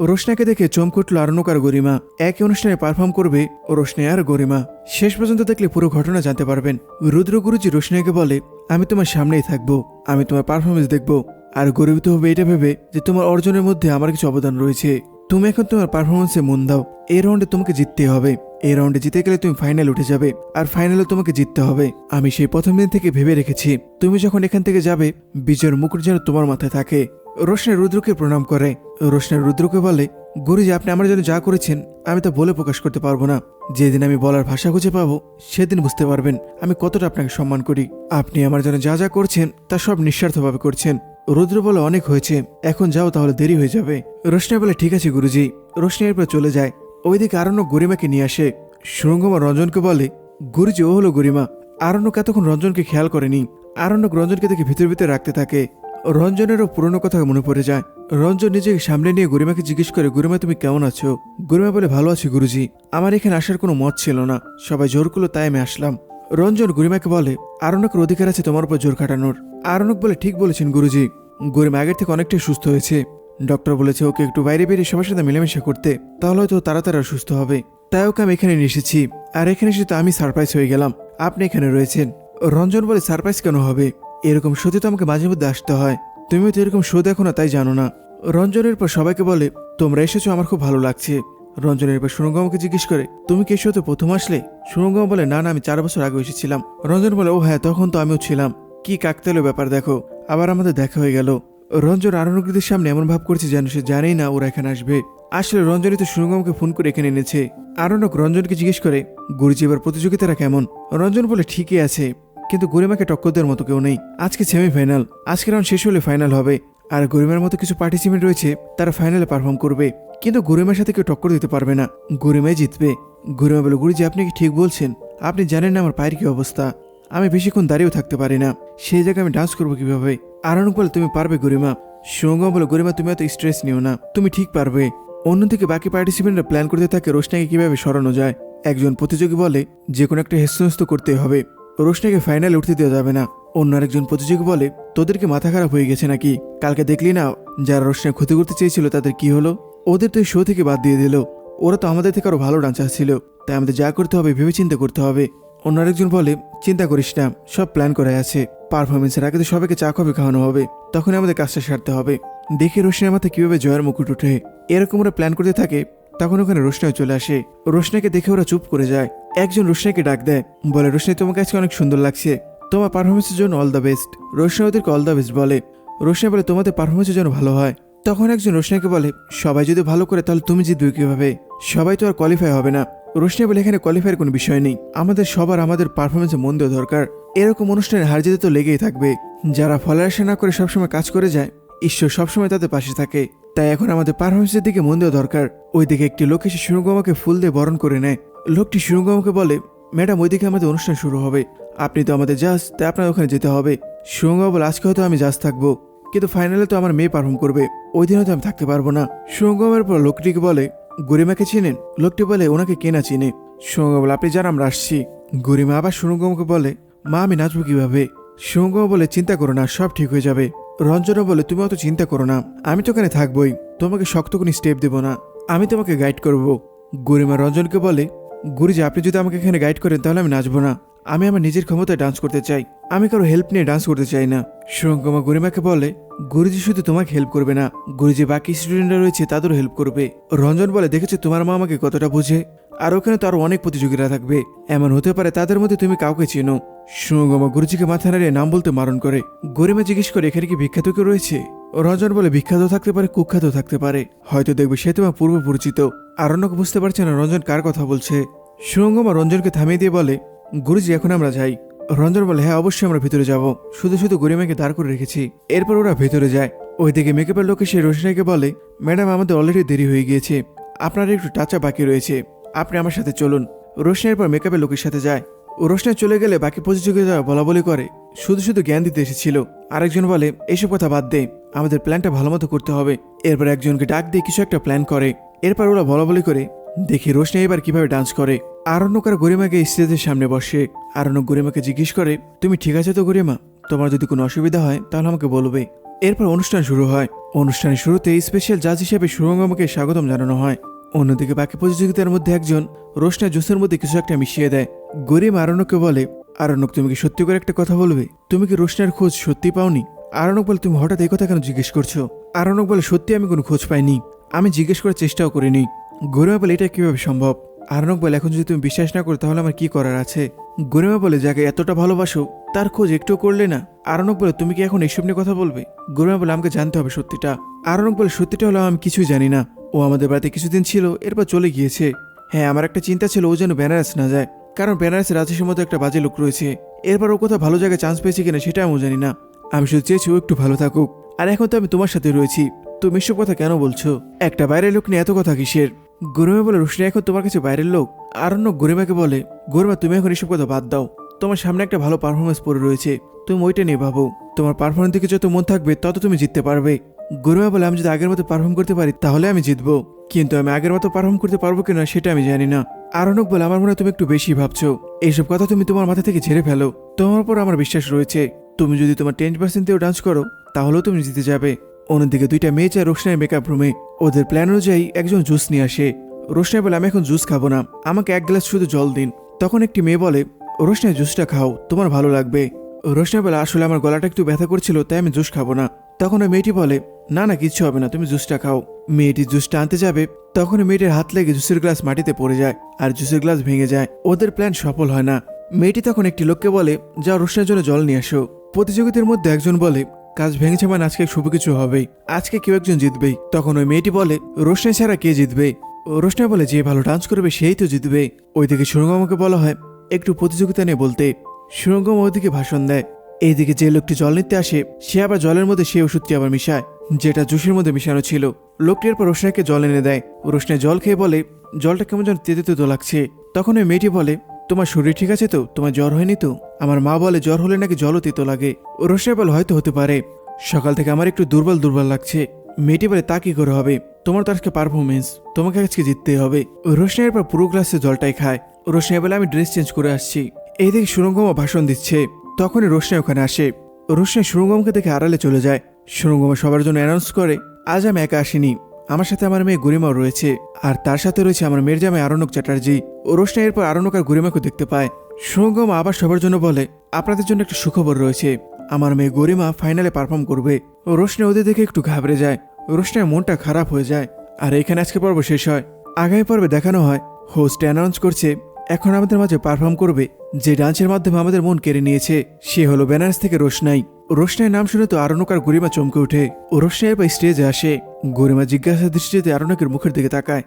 রোশনাকে দেখে চমক উঠল আরণ্যক আর গরিমা। একই অনুষ্ঠানে পারফর্ম করবে রোশনে আর গরিমা। শেষ পর্যন্ত দেখলে পুরো ঘটনা জানতে পারবেন। রুদ্র গুরুজি রোশনাকে বলে, আমি তোমার সামনেই থাকব। আমি তোমার পারফরমেন্স দেখব। আর গর্বিত হবে এটা ভেবে যে তোমার অর্জনের মধ্যে আমার কিছু অবদান রয়েছে। তুমি এখন তোমার পারফরমেন্সে মন দাও। এই রাউন্ডে তোমাকে জিততে হবে। এই রাউন্ডে জিতে গেলে তুমি ফাইনাল উঠে যাবে। আর ফাইনালে তোমাকে জিততে হবে। আমি সেই প্রথম দিন থেকে ভেবে রেখেছি। তুমি যখন এখান থেকে যাবে, বিজয়ের মুকুট যেন তোমার মাথায় থাকে। রোশনের রুদ্রকে প্রণাম করে। রোশনের রুদ্রকে বলে, গুরুজি, আপনি আমার জন্য যা করেছেন, আমি তা বলে প্রকাশ করতে পারব না। যেদিন আমি বলার ভাষা খুঁজে পাবো, সেদিন বুঝতে পারবেন, আমি কতটা আপনাকে সম্মান করি। আপনি আমার জন্য যা যা করছেন, তা সব নিঃস্বার্থভাবে করছেন। রুদ্র বলে, অনেক হয়েছে, এখন যাও তাহলে দেরি হয়ে যাবে। রোশনা বলে, ঠিক আছে গুরুজি। রোশনি এরপর চলে যায়। ওইদিকে আরণ্য গরিমাকে নিয়ে আসে। সুরঙ্গমা রঞ্জনকে বলে, গুরুজি, ও হলো গরিমা। আরণ্যক এতক্ষণ রঞ্জনকে খেয়াল করেনি। আরণ্যক রঞ্জনকে দেখে ভিতর ভিতরে রাখতে থাকে। রঞ্জনেরও পুরনো কথা মনে পড়ে যায়। রঞ্জন নিজেকে সামনে নিয়ে গরিমাকে জিজ্ঞেস করে, গরিমা, তুমি কেমন আছো? গরিমা বলে ভালো আছি, গুরুজি। আমার এখানে আসার কোনো মত ছিল না। সবাই জোর করল, তাই আমি আসলাম। রঞ্জন গরিমাকে বলে আরণ্যকের অধিকার আছে তোমার উপর জোর খাটানোর। আরণ্যক বলে, ঠিক বলেছেন, গুরুজি। গরিমা আগের থেকে অনেকটাই সুস্থ হয়েছে। ডক্টর বলেছে ওকে একটু বাইরে বেরিয়ে সবার সাথে মিলেমিশে করতে। তাহলে হয়তো তাড়াতাড়ি সুস্থ হবে। তাই ওকে আমি এখানে এসেছি। আর এখানে এসে তো আমি সারপ্রাইজ হয়ে গেলাম। আপনি এখানে রয়েছেন। রঞ্জন বলে, সারপ্রাইজ কেন হবে? এরকম শোতে তো আমাকে মাঝে মধ্যে আসতে হয়। তুমিও তো এরকম শো দেখো না, তাই জানো না। রঞ্জনের পর সবাইকে বলে, তোমরা এসেছ, আমার খুব ভালো লাগছে। রঞ্জনের পর সুরঙ্গমাকে জিজ্ঞেস করে, তুমি কি শোতে প্রথম আসলে? সুরঙ্গম বলে, না না, আমি চার বছর আগে এসেছিলাম। রঞ্জন বলে, ও হ্যাঁ তখন তো আমিও ছিলাম। কি কাকতালীয় ব্যাপার, দেখো, আবার আমাদের দেখা হয়ে গেল। রঞ্জন আরণকৃতির সামনে এমন ভাব করছে যেন সে জানেই না ওরা এখানে আসবে। আসলে রঞ্জনই তো সুরঙ্গমকে ফোন করে এখানে এনেছে। আরণক রঞ্জনকে জিজ্ঞেস করে, গুরুজি এবার প্রতিযোগিতারা কেমন? রঞ্জন বলে, ঠিকই আছে। কিন্তু গরিমাকে টক্কর দেওয়ার মতো কেউ নেই। আজকে সেমিফাইনাল আজকে রাউন্ড শেষ হলে ফাইনাল হবে। আর গরিমার মতো কিছু পার্টিসিপেন্ট রয়েছে, তারা ফাইনালে পারফর্ম করবে। কিন্তু গরিমার সাথে কেউ টক্কর দিতে পারবে না। গরিমাই জিতবে। গরিমা বলে, গুরুজি, আপনি কি ঠিক বলছেন? আপনি জানেন না আমার পায়ের কি অবস্থা। আমি বেশিক্ষণ দাঁড়িয়েও থাকতে পারি না। সেই জায়গায় আমি ডান্স করব কীভাবে? আরণক বলে, তুমি পারবে গরিমা। সৌগম বলে, গরিমা, তুমি এত স্ট্রেস নিও না। তুমি ঠিক পারবে। অন্যদিকে বাকি পার্টিসিপেন্টরা প্ল্যান করতে থাকে, রোশনাকে কীভাবে সরানো যায়? একজন প্রতিযোগী বলে যে কোনো একটা হেস্তনস্ত করতে হবে। রোশনাকে ফাইনালে উঠতে দেওয়া যাবে না। অন্য আরেকজন প্রতিযোগী বলে, তোদেরকে মাথা খারাপ হয়ে গেছে নাকি? কালকে দেখলি না, যারা রোশনায় ক্ষতি করতে চেয়েছিল তাদের কি হলো? ওদের তো শো থেকে বাদ দিয়ে দিল। ওরা তো আমাদের থেকে আরও ভালো ডান্সার ছিল, তাই আমাদের যা করতে হবে ভেবে চিন্তা করতে হবে। অন্য আরেকজন বলে, চিন্তা করিস না, সব প্ল্যান করা আছে। পারফরমেন্সের আগে তো সবাইকে চা কফি খাওয়ানো হবে তখন আমাদের কাজটা সারতে হবে। দেখে রোশনের মাথায় কীভাবে জয়ের মুকুট ওঠে। এরকম ওরা প্ল্যান করতে থাকে, তখন ওখানে রোশনাও চলে আসে। রোশনাকে দেখে ওরা চুপ করে যায়। একজন রোশনাকে ডাক দেয়। বলে রোশনি তোমাকে আজকে অনেক সুন্দর লাগছে। তোমার পারফরমেন্সের জন্য অল দ্য বেস্ট রোশনা ওদেরকে অল দ্য বেস্ট বলে। রোশনা বলে, তোমাদের পারফরমেন্সের জন্য ভালো হয়। তখন একজন রোশনাকে বলে, সবাই যদি ভালো করে, তাহলে তুমি জিতবে কীভাবে? সবাই তো আর কোয়ালিফাই হবে না। রোশনি বলে, এখানে কোয়ালিফাইয়ের কোনো বিষয় নেই। আমাদের সবার, আমাদের পারফরমেন্সে মন দেওয়া দরকার। এরকম অনুষ্ঠানে হার যেতে তো লেগেই থাকবে। যারা ফলের আশা না করে সবসময় কাজ করে যায়, ঈশ্বর সবসময় তাদের পাশে থাকে। তাই এখন আমাদের পারফরমেন্সের দিকে মন দেওয়া দরকার। ওইদিকে একটি লোক এসে সুরঙ্গমাকে ফুল দিয়ে বরণ করে নেয়। লোকটি সুরঙ্গমাকে বলে, ম্যাডাম, ওইদিকে আমাদের অনুষ্ঠান শুরু হবে। আপনি তো আমাদের জাজ, তাই আপনার ওখানে যেতে হবে। সুরঙ্গমা বলে, আজকে হয়তো আমি জাজ থাকব, কিন্তু ফাইনালে তো আমার মেয়ে পারফর্ম করবে। ওই দিন হয়তো আমি থাকতে পারব না। সুরঙ্গমের পর লোকটিকে বলে, গরিমাকে চিনেন? লোকটি বলে, ওনাকে কেনা চিনে? সুরঙ্গ বলে, আপনি যান, আমরা আসছি। গরিমা আবার সুরঙ্গমকে বলে, মা, আমি নাচবো কীভাবে? সুরঙ্গম বলে, চিন্তা করো না, সব ঠিক হয়ে যাবে। রঞ্জনা বলে, তুমি অত চিন্তা করো না, আমি তো ওখানে থাকবোই। তোমাকে শক্ত কোনো স্টেপ দেবো না, আমি তোমাকে গাইড করব। গরিমা রঞ্জনকে বলে গুরুজি, আপনি যদি আমাকে এখানে গাইড করেন, তাহলে আমি নাচবো না। আমি আমার নিজের ক্ষমতায় ডান্স করতে চাই। আমি কারও হেল্প নিয়ে ডান্স করতে চাই না। সুরঙ্গমা গরিমাকে বলে, গুরুজি শুধু তোমাকে হেল্প করবে না, গুরুজি বাকি স্টুডেন্টরা রয়েছে, তাদেরও হেল্প করবে। রঞ্জন বলে, দেখেছ, তোমার মা আমাকে কতটা বুঝে? আর ওখানে তো আরও অনেক প্রতিযোগীরা থাকবে। এমন হতে পারে তাদের মধ্যে তুমি কাউকে চেনো। সুগমা গুরুজিকে মাথা নাড়িয়ে নাম বলতে মারণ করে। গরিমা জিজ্ঞেস করে, এখানে কি বিখ্যাত কেউ রয়েছে? রঞ্জন বলে বিখ্যাত থাকতে পারে কুখ্যাত থাকতে পারে। হয়তো দেখবে সে তোমার পূর্ব পরিচিত আরণ্যক বুঝতে পারছে না রঞ্জন কার কথা বলছে। সুরঙ্গমা রঞ্জনকে থামিয়ে দিয়ে বলে, গুরুজি, এখন আমরা যাই। রঞ্জন বলে হ্যাঁ অবশ্যই আমরা ভিতরে যাব। শুধু শুধু গরিমাকে দাঁড় করে রেখেছি। এরপর ওরা ভেতরে যায়। ওইদিকে মেকআপের লোক এসে রোশনাইকে বলে, ম্যাডাম, আমাদের অলরেডি দেরি হয়ে গিয়েছে। আপনার একটু টাচা বাকি রয়েছে। আপনি আমার সাথে চলুন। রোশনাইয়ের পর মেকআপের লোকের সাথে যায়। রোশনাই চলে গেলে বাকি প্রতিযোগিতা বলা বলি করে। শুধু শুধু জ্ঞান দিতে এসেছিল। আরেকজন বলে, এসব কথা বাদ দে। আমাদের প্ল্যানটা ভালো মতো করতে হবে। এরপর একজনকে ডাক দিয়ে কিছু একটা প্ল্যান করে। এরপর ওরা বলা বলি করে দেখি রোশনাই এবার কীভাবে ডান্স করে। আরণ্যক আর গরিমাকে স্টেজের সামনে বসে। আরণ্যক গরিমাকে জিজ্ঞেস করে, তুমি ঠিক আছে তো গরিমা? তোমার যদি কোনো অসুবিধা হয়, তাহলে আমাকে বলবে। এরপর অনুষ্ঠান শুরু হয়। অনুষ্ঠানের শুরুতে স্পেশাল জাজ হিসেবে সুরঙ্গমকে স্বাগতম জানানো হয়। অন্যদিকে বাকি প্রতিযোগিতার মধ্যে একজন রোশনা জুসের মধ্যে কিছু একটা মিশিয়ে দেয়। গরিম আরণ্যকে বলে, আরণ্যক, তুমি কি সত্যি করে একটা কথা বলবে? তুমি কি রোশনার খোঁজ সত্যি পাওনি? আরণ্যক বলে, তুমি হঠাৎ এই কথা কেন জিজ্ঞেস করছ? আরণ্যক বলে, সত্যি আমি কোনো খোঁজ পাইনি। আমি জিজ্ঞেস করার চেষ্টাও করিনি। গরিমা বলে, এটা কীভাবে সম্ভব? আরণক বলে, এখন যদি তুমি বিশ্বাস না করো, তাহলে আমার কি করার আছে? গরিমা বলে, যাকে এতটা ভালোবাসো, তার খোঁজ একটু করলে না? আরনক বলে, তুমি কি এখন এইসব নিয়ে কথা বলবে? গরিমা বলে, আমাকে জানতে হবে সত্যিটা। আরনক বলে, সত্যিটা হলো, আমি কিছুই জানি না। ও আমাদের বাড়িতে কিছুদিন ছিল, এরপর চলে গিয়েছে। হ্যাঁ আমার একটা চিন্তা ছিল, ও যেন বেনারস না যায়। কারণ বেনারসে রাজেশের মতো একটা বাজে লোক রয়েছে। এরপর ও কোথাও ভালো জায়গায় চান্স পেয়েছে কিনা, সেটা আমিও জানি না। আমি শুধু চেয়েছি ও একটু ভালো থাকুক। আর এখন তো আমি তোমার সাথে রয়েছি। তুমি এসব কথা কেন বলছো? একটা বাইরের লোক নিয়ে এত কথা কিসের? গরিমা বলে, রোশনি, এখন তোমার কাছে বাইরের লোক? আরণ্য গরিমাকে বলে, গরিমা, তুমি এখন এসব কথা বাদ দাও। তোমার সামনে একটা ভালো পারফরমেন্স পড়ে রয়েছে। তুমি ওইটা নিয়ে ভাবো। তোমার পারফরমেন্স দিকে যত মন থাকবে, তত তুমি জিততে পারবে। গরিমা বলে, আমি যদি আগের মতো পারফর্ম করতে পারি, তাহলে আমি জিতবো। কিন্তু আমি আগের মতো পারফর্ম করতে পারব কিনা, সেটা আমি জানি না। আরণক বলে, আমার মনে হয় তুমি একটু বেশি ভাবছ। এইসব কথা তুমি তোমার মাথা থেকে ঝেড়ে ফেলো। তোমার উপর আমার বিশ্বাস রয়েছে। তুমি যদি তোমার টেন পার্সেন্ট দিয়েও ডান্স করো, তাহলেও তুমি জিতে যাবে। অন্যদিকে দুইটা মেয়ে চায় রোশনাই মেকআপ রুমে ওদের প্ল্যান অনুযায়ী একজন জুস নিয়ে আসে। রোশনাই বলে, আমি এখন জুস খাব না। আমাকে এক গ্লাস শুধু জল দিন। তখন একটি মেয়ে বলে, রোশনাই জুসটা খাও। তোমার ভালো লাগবে। রোশনাই বলে, আসলে আমার গলাটা একটু ব্যথা করছিল, তাই আমি জুস খাব না। তখন ওই মেয়েটি বলে, না না, কিচ্ছু হবে না, তুমি জুসটা খাও। মেয়েটি জুসটা আনতে যাবে, তখন মেয়েটির হাত লেগে জুসের গ্লাস মাটিতে পড়ে যায় আর জুসের গ্লাস ভেঙে যায়। ওদের প্ল্যান সফল হয় না। মেয়েটি তখন একটি লোককে বলে যা রোশনের জন্য জল নিয়ে আসো। প্রতিযোগিতার মধ্যে একজন বলে কাজ ভেঙেছে মানে আজকে শুভ কিছু হবেই। আজকে কেউ একজন জিতবেই। তখন ওই মেয়েটি বলে রোশনে ছাড়া কে জিতবে? রোশনা বলে, যে ভালো ডান্স করবে, সেই তো জিতবে। ওইদিকে সুরঙ্গমাকে বলা হয়, একটু প্রতিযোগিতা নিয়ে বলতে। সুরঙ্গম ওইদিকে ভাষণ দেয়। এইদিকে যে লোকটি জল নিতে আসে, সে আবার জলের মধ্যে সেই ওষুধটি আবার মিশায়, যেটা জুসের মধ্যে মিশানো ছিল। লোকটি এরপর রোশনাকে জল এনে দেয়। রোশনা জল খেয়ে বলে, জলটা কেমন যেন তেতে তেতো লাগছে। তখন ওই মেয়েটি বলে তোমার শরীর ঠিক আছে তো? তোমার জ্বর হয়নি তো? আমার মা বলে জ্বর হলে নাকি জলও তেতো লাগে। রোশনা বলে হয়তো হতে পারে। সকাল থেকে আমার একটু দুর্বল দুর্বল লাগছে। মেয়েটি বলে, তা কি করে হবে? তোমার তো আজকে পারফরমেন্স তোমাকে আজকে জিততে হবে। রোশনা এরপর পুরো গ্লাসে জলটাই খায়। রোশনা বলে, আমি ড্রেস চেঞ্জ করে আসছি। এই দেখে সুরঙ্গমা ভাষণ দিচ্ছে। তখনই রোশনা ওখানে আসে। রোশনা সুরঙ্গমকে দেখে আড়ালে চলে যায়। সুরঙ্গমা সবার জন্য অ্যানাউন্স করে, আজ আমি একা আসিনি। আমার সাথে আমার মেয়ে গরিমাও রয়েছে, আর তার সাথে রয়েছে আমার মেয়ের জামাই আরণক চ্যাটার্জি। ও রোশনা এরপর আরণক আর গরিমাকে দেখতে পায়। সুরঙ্গমা আবার সবার জন্য বলে, আপনাদের জন্য একটা সুখবর রয়েছে। আমার মেয়ে গরিমা ফাইনালে পারফর্ম করবে। ও রোশনা ওদের দেখে একটু ঘাবড়ে যায়। রোশনার মনটা খারাপ হয়ে যায়। আর এখানে আজকে পর্ব শেষ হয়। আগামী পর্বে দেখানো হয় হোস্ট অ্যানাউন্স করছে, এখন আমাদের মাঝে পারফর্ম করবে, যে ডান্সের মাধ্যমে আমাদের মন কেড়ে নিয়েছে, সে হলো বেনারস থেকে রোশনাই। রোশনাই নাম শুনে তো আরণকার গরিমা চমকে ওঠে। ও রোশনাই এরপর স্টেজে আসে। গরিমা জিজ্ঞাসা দৃষ্টিতে আরণকের মুখের দিকে তাকায়।